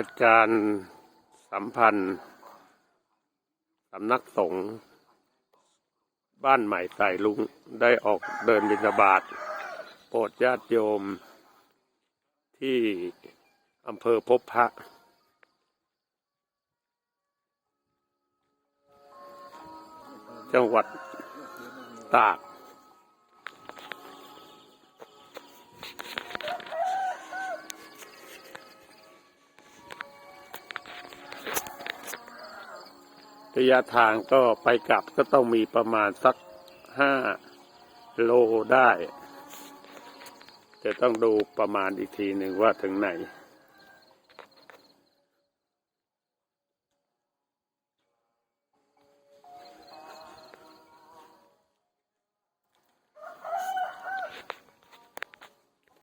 อาจารย์สัมพันธ์สำนักสงฆ์บ้านใหม่สายลุงได้ออกเดินบิณฑบาตโปรดญาติโยม ที่อำเภอพบพระ จังหวัดตาก ระยะทางก็ไปกลับก็ต้องมีประมาณสักห้าโลได้ จะต้องดูประมาณอีกทีหนึ่งว่าถึงไหน